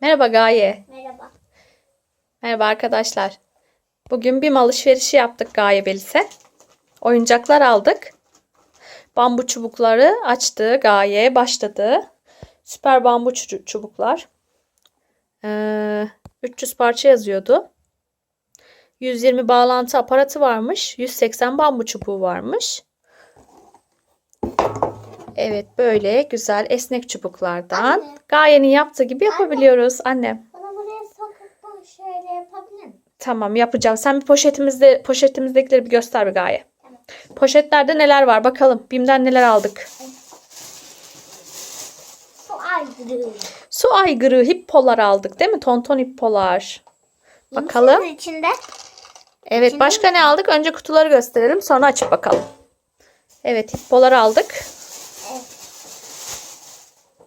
Merhaba Gaye. Merhaba. Merhaba arkadaşlar. Bugün bir alışverişi yaptık Gaye Belis'e. Oyuncaklar aldık. Bambu çubukları açtı Gaye. Başladı. Süper bambu çu- çubuklar. Ee, 300 parça yazıyordu. 120 bağlantı aparatı varmış. 180 bambu çubuğu varmış. Evet böyle güzel esnek çubuklardan Anne. Gaye'nin yaptığı gibi yapabiliyoruz annem. Bana buraya sokup şöyle yapabilir misin? Tamam yapacağım. Sen bir poşetimizde poşetimizdekileri bir göster bir gaye. Poşetlerde neler var bakalım. Bim'den neler aldık. Su aygırı. Su aygırı hippolar aldık değil mi? Tonton hippolar. Bakalım. Bunun içinde Evet başka ne aldık? Önce kutuları gösterelim sonra açıp bakalım. Evet hippolar aldık.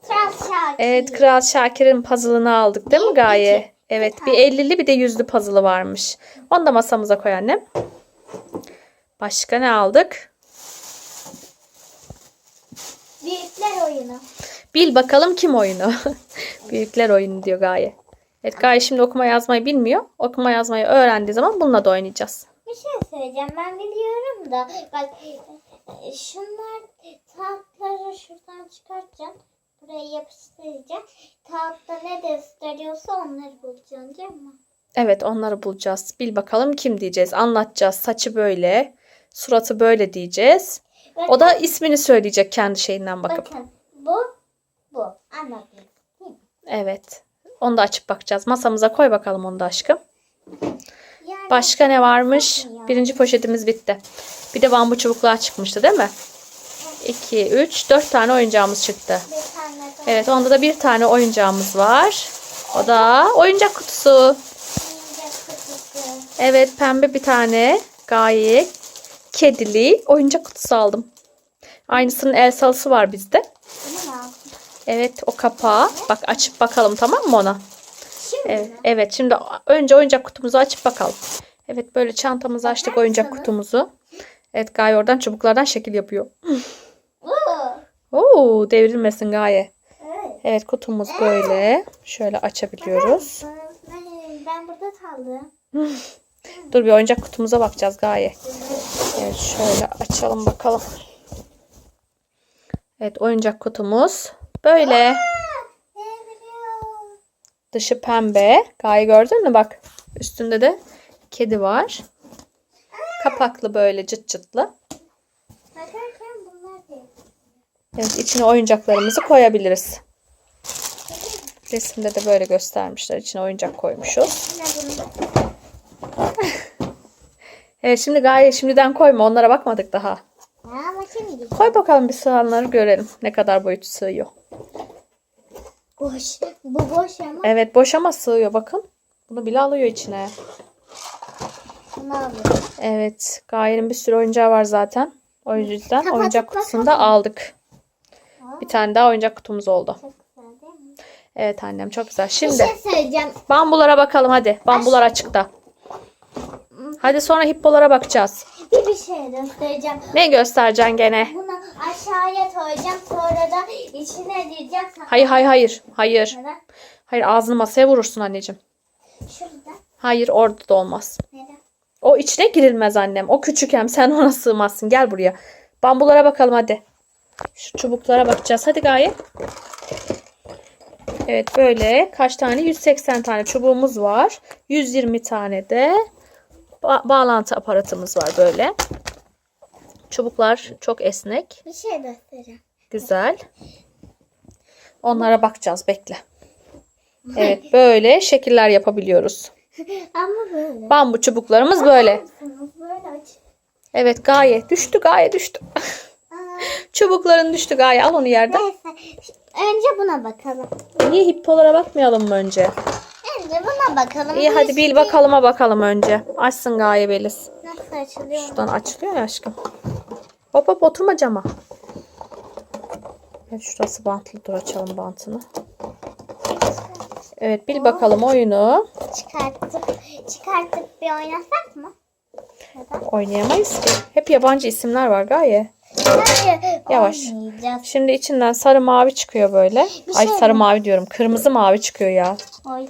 Kral Şakir. Evet Kral Şakir'in puzzle'ını aldık değil mi Gaye? Evet bir 50'li bir de 100'lü puzzle'ı varmış. Onu da masamıza koy annem. Başka ne aldık? Büyükler oyunu. Bil bakalım kim oyunu. Büyükler oyunu diyor Gaye. Evet Gaye şimdi okuma yazmayı bilmiyor. Okuma yazmayı öğrendiği zaman bununla da oynayacağız. Bir şey söyleyeceğim. Ben biliyorum da bak e, şunlar tahtları şuradan çıkartacağım. Buraya yapıştıracağım. Tahtta ne gösteriyorsa onları bulacaksın değil mi? Evet onları bulacağız. Bil bakalım kim diyeceğiz. Anlatacağız. Saçı böyle. Suratı böyle diyeceğiz. Bakın, O da ismini söyleyecek kendi şeyinden bakıp. bakın bu bu. Mi? Evet. Onu da açıp bakacağız. Masamıza koy bakalım onu da aşkım. Başka ne varmış? Birinci poşetimiz bitti. Bir de bambu çubuklar çıkmıştı değil mi? 2, 3, 4 tane oyuncağımız çıktı. Evet onda da bir tane oyuncağımız var. O da oyuncak kutusu. Evet pembe bir tane gayet kedili oyuncak kutusu aldım. Aynısının el salısı var bizde. Evet o kapağı. Bak açıp bakalım tamam mı ona? Evet, evet şimdi önce oyuncak kutumuzu açıp bakalım. Evet böyle çantamızı açtık oyuncak kutumuzu. Evet Gaye oradan çubuklardan şekil yapıyor. Oo, devrilmesin Gaye. evet. Evet kutumuz böyle. Şöyle açabiliyoruz. Ben, ben burada kaldım. Dur bir oyuncak kutumuza bakacağız Gaye. Evet şöyle açalım bakalım. Evet oyuncak kutumuz böyle. Dışı pembe. Gaye gördün mü bak. Üstünde de kedi var. Kapaklı böyle çıt çıtlı. Evet içine oyuncaklarımızı koyabiliriz. Resimde de böyle göstermişler. İçine oyuncak koymuşuz. Evet şimdi Gaye şimdiden koyma. Onlara bakmadık daha. Koy bakalım bir sığanları görelim. Ne kadar boyutu sığıyor. boş. Bu boş ama Evet boş ama sığıyor bakın. Bunu bile alıyor içine. bunu. Evet Gaye'nin bir sürü oyuncağı var zaten. O yüzden oyuncak kutusunu da bakalım. aldık. Bir tane daha oyuncak kutumuz oldu. Çok güzel değil mi? Evet annem çok güzel. Bir Şimdi şey söyleyeceğim. bambulara bakalım hadi. Bambular açıkta. Hadi sonra hippolara bakacağız. Bir bir şey göstereceğim. Ne göstereceksin gene? Bunu aşağıya koyacağım. Sonra da içine diyeceğim. Hayır hayır hayır. Hayır. Neden? Hayır ağzını masaya vurursun anneciğim. Şurada. Hayır orada da olmaz. Neden? O içine girilmez annem. O küçük hem sen ona sığmazsın. Gel buraya. Bambulara bakalım hadi. Şu çubuklara bakacağız. Hadi Gaye. Evet böyle kaç tane? 180 tane çubuğumuz var. 120 tane de ba- bağlantı aparatımız var böyle. Çubuklar çok esnek. Bir şey göstereceğim. Güzel. Onlara bakacağız. Bekle. Evet böyle şekiller yapabiliyoruz. Ama böyle. Bambu çubuklarımız böyle. Bakar Böyle aç. Evet Gaye düştü Gaye düştü. Çubukların düştü Gaye al onu yerden. Neyse. Önce buna bakalım. Niye hippolara bakmayalım mı önce? Önce buna bakalım. İyi Bu hadi bil bakalıma bakalım önce. Açsın Gaye Beliz. Nasıl açılıyor? Şuradan açılıyor ya aşkım. Hop hop oturma cama. Evet şurası bantlı dur açalım bantını. Evet bil bakalım oyunu. Çıkartıp, çıkartıp bir oynasak mı? Neden? Oynayamayız ki. Hep yabancı isimler var Gaye. Hayır. Yavaş. Şimdi içinden sarı mavi çıkıyor böyle. Bir Ay şey sarı mi? mavi diyorum. Kırmızı mavi çıkıyor ya. Oy.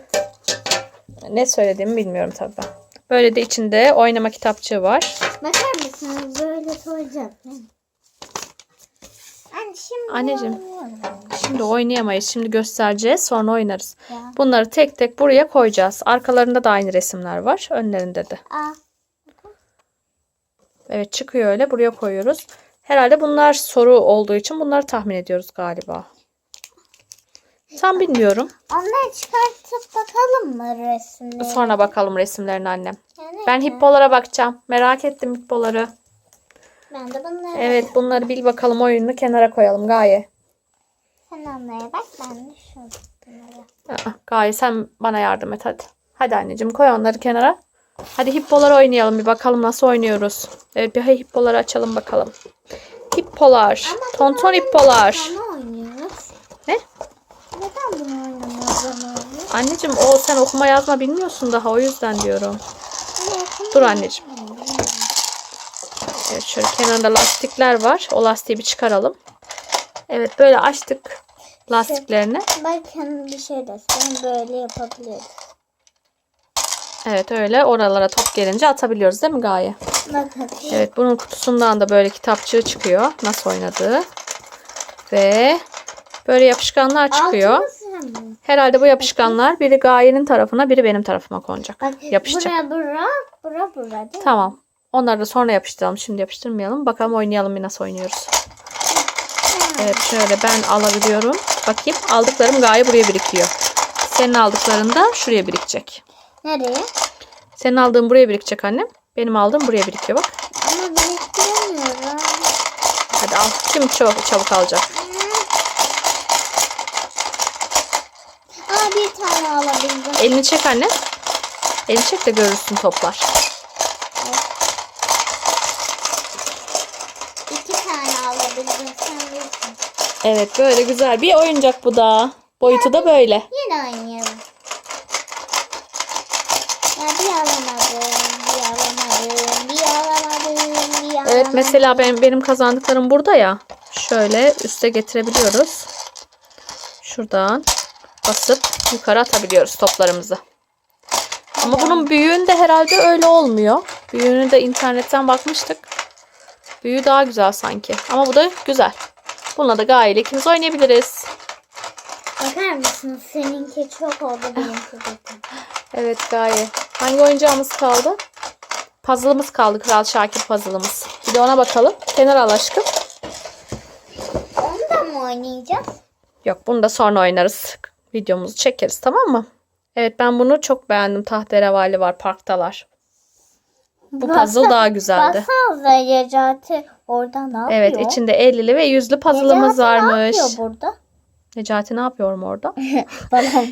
Ne söylediğimi bilmiyorum tabii ben. Böyle de içinde oynama kitapçığı var. Bakar mısınız? Böyle soracağım. Anne şimdi Anneciğim. oynuyorum. Şimdi oynayamayız. Şimdi göstereceğiz. Sonra oynarız. Ya. Bunları tek tek buraya koyacağız. Arkalarında da aynı resimler var. Önlerinde de. Aa, Evet çıkıyor öyle. Buraya koyuyoruz. Herhalde bunlar soru olduğu için bunları tahmin ediyoruz galiba. Tam bilmiyorum. onları çıkartıp bakalım mı resimleri? Sonra bakalım resimlerine annem. Yani Ben hippolara bakacağım. Merak ettim hippoları. Ben de bunları. Evet bunları bil bakalım oyununu kenara koyalım Gaye. Sen onlara bak ben de şunları. Aa, Gaye sen bana yardım et hadi. Hadi anneciğim koy onları kenara. Hadi hippoları oynayalım bir bakalım nasıl oynuyoruz. Evet bir hippoları açalım bakalım. Hippolar. Tonton hippolar. Ne? Neden bunu oynamıyoruz ama? Anneciğim o sen okuma yazma bilmiyorsun daha o yüzden diyorum. Dur anneciğim. Evet şöyle kenarda lastikler var. O lastiği bir çıkaralım. Evet böyle açtık lastiklerini. Bakın bir şey desem böyle yapabiliriz. Evet öyle oralara top gelince atabiliyoruz değil mi Gaye? Bakın. Evet bunun kutusundan da böyle kitapçığı çıkıyor. Nasıl oynadığı. Ve böyle yapışkanlar çıkıyor. Herhalde bu yapışkanlar biri Gaye'nin tarafına biri benim tarafıma konacak. Bak Yapışacak. bura bura bura bura değil mi? Tamam. Onları da sonra yapıştıralım. Şimdi yapıştırmayalım. Bakalım oynayalım bir nasıl oynuyoruz. Evet şöyle ben alabiliyorum. Bakayım aldıklarım Gaye buraya birikiyor. Senin aldıkların da şuraya birikecek. Nereye? Senin aldığın buraya birikecek annem. Benim aldığım buraya birikiyor bak. Ama biriktiremiyorum. Hadi al. Kim çok çabuk alacak? Aa bir tane alabildim. Elini çek anne. Elini çek de görürsün toplar. İki tane alabildim. Sen bilirsin. Evet böyle güzel bir oyuncak bu da. Boyutu da böyle. Yine oynayalım. Ya bir alamadım, bir alamadım, bir alamadım, bir alamadım. Evet mesela ben benim kazandıklarım burada ya. Şöyle üste getirebiliyoruz. Şuradan basıp yukarı atabiliyoruz toplarımızı. Ama bunun büyüğünde herhalde öyle olmuyor. Büyüğünü de internetten bakmıştık. Büyüğü daha güzel sanki. Ama bu da güzel. Bununla da gayet ikimiz oynayabiliriz. Bakar mısın? Seninki çok oldu, benimki. Evet gayet. Hangi oyuncağımız kaldı? Puzzle'ımız kaldı. Kral Şakir puzzle'ımız. De ona bakalım. Kenara al aşkım. Onu da mı oynayacağız? Yok bunu da sonra oynarız. Videomuzu çekeriz tamam mı? Evet ben bunu çok beğendim. Tahterevali var parktalar. Bu puzzle daha güzeldi. Baksanıza Necati orada ne yapıyor? Evet içinde 50'li ve 100'lü puzzle'ımız Necati varmış. ne yapıyor burada? Necati ne yapıyorum orada? Balon.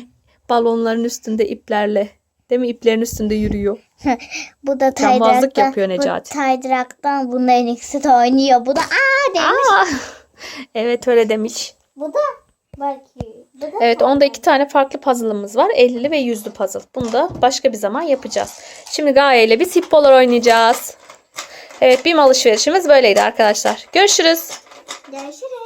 Balonların üstünde iplerle. Değil mi? İplerin üstünde yürüyor. bu da Cambazlık taydıraktan. yapıyor Necati. Bu taydıraktan bunların ikisi de oynuyor. Bu da aa demiş. Aa! evet öyle demiş. Bu da belki. Bu da Evet onda iki tane farklı puzzle'ımız var. 50'li ve 100'lü puzzle. Bunu da başka bir zaman yapacağız. Şimdi Gaye ile biz hippolar oynayacağız. Evet BİM alışverişimiz böyleydi arkadaşlar. Görüşürüz. Görüşürüz.